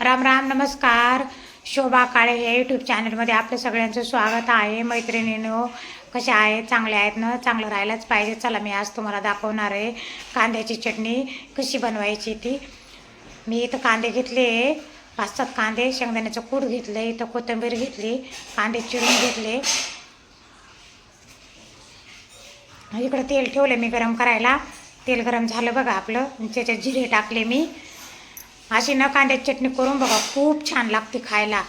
राम राम नमस्कार. शोभा काळे या यूट्यूब चॅनलमध्ये आपलं सगळ्यांचं स्वागत आहे. मैत्रिणीनो कशा आहेत? चांगले आहेत ना? चांगलं राहायलाच पाहिजे. चला मी आज तुम्हाला दाखवणार आहे कांद्याची चटणी कशी बनवायची ती. मी इथं कांदे घेतले पाच सात कांदे. शेंगदाण्याचं कूट घेतलं इथं कोथिंबीर घेतली. कांदे चिरून घेतले. इकडं तेल ठेवलं मी गरम करायला. तेल गरम झालं बघा आपलं. त्याच्यात जिरे टाकले मी. अशी न कांद्याची चटणी करून बघा खूप छान लागते खायला.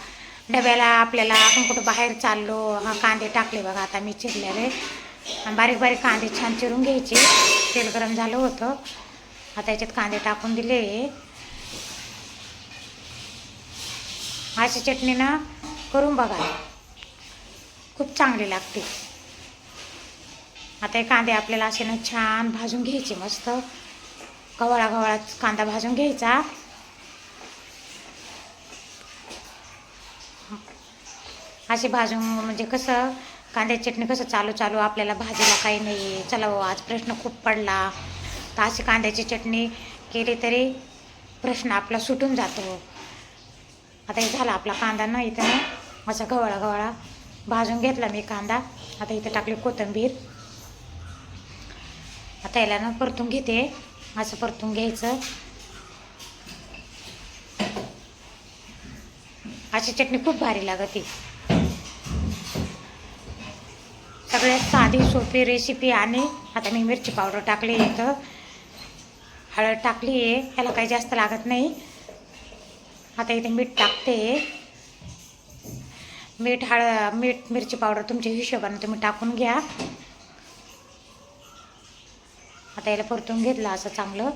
डब्याला आपल्याला आपण कुठं बाहेर चाललो हा कांदे टाकले बघा आता मी चिरलेले. बारीक बारीक कांदे छान चिरून घ्यायचे. तेल गरम झालं होतं. आता याच्यात कांदे टाकून दिले. अशी चटणी ना करून बघा. खूप चांगली लागते. आता हे कांदे आपल्याला असे ना छान भाजून घ्यायचे मस्त. गवळा गवळा कांदा भाजून घ्यायचा. अशी भाजून म्हणजे कसं कांद्याची चटणी कसं चालू चालू आपल्याला भाजीला काही नाही आहे. चला हो आज प्रश्न खूप पडला. तर अशी कांद्याची चटणी केली तरी प्रश्न आपला सुटून जातो. आता हे झाला आपला कांदा ना इथं असा गवळा गवळा भाजून घेतला मी कांदा. आता इथं टाकली कोथिंबीर. आता याला ना परतून घेते. असं परतून घ्यायचं. अशी चटणी खूप भारी लागते सगळ्यात साधी सोपी रेसिपी आणि आता मी मिरची पावडर टाकली आहे इथं. हळद टाकली आहे ह्याला काही जास्त लागत नाही. आता इथे मीठ टाकते. मीठ हळद मीठ मिरची पावडर तुमच्या हिशोबाने तुम्ही टाकून घ्या. आता याला परतून घेतलं असं चांगलं.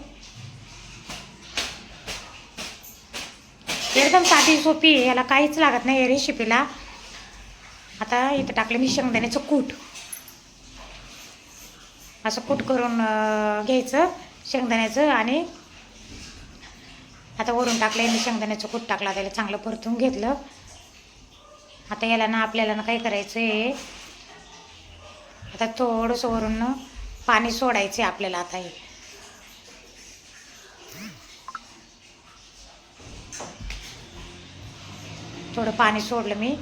एकदम साधी सोपी आहे याला काहीच लागत नाही या रेसिपीला आता इथं टाकलं मी शेंगदाण्याचं कूट. असं कूट करून घ्यायचं शेंगदाण्याचं आणि आता वरून टाकलं मी शेंगदाण्याचं कूट टाकला त्याला चांगलं परतून घेतलं. आता याला ना आपल्याला ना काय करायचं आहे आता थोडंसं वरून पाणी पाणी आहे आपल्याला आता हे. थोडं पाणी सोडलं मी.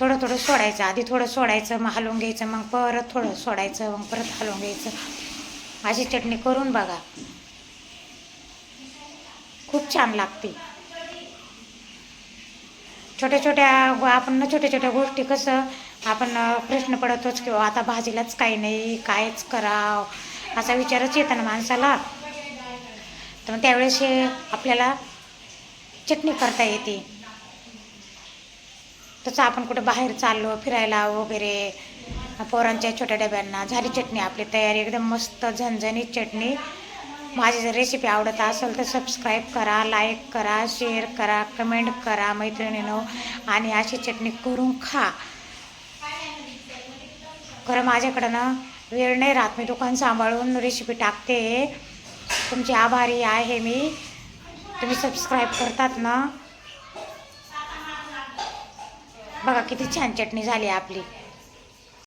थोडं थोडं सोडायचं. आधी थोडं सोडायचं मग हलवून घ्यायचं मग परत थोडं सोडायचं मग परत हलवून घ्यायचं. अशी चटणी करून बघा. खूप छान लागते. छोट्या छोट्या आपण ना छोट्या छोट्या गोष्टी कसं आपण प्रश्न पडतोच किंवा आता भाजीलाच काही नाही कायच कराव असा विचारच येतो ना माणसाला. तर मग त्यावेळेस हे आपल्याला चटणी करता येते. तसं आपण कुठं बाहेर चाललो फिरायला वगैरे पोरांच्या छोट्या डब्यांना झाली चटणी आपली तयारी एकदम मस्त झणझणीत चटणी. माझी जर रेसिपी आवडत असेल तर सबस्क्राईब करा लाईक करा शेअर करा कमेंट करा मैत्रिणीनो आणि अशी चटणी करून खा. खरं माझ्याकडं ना वेळ नाही राहत. मी दुकान सांभाळून रेसिपी टाकते. तुमची आभारी आहे मी. तुम्ही सबस्क्राईब करतात ना? बघा किती छान चटणी झाली आपली.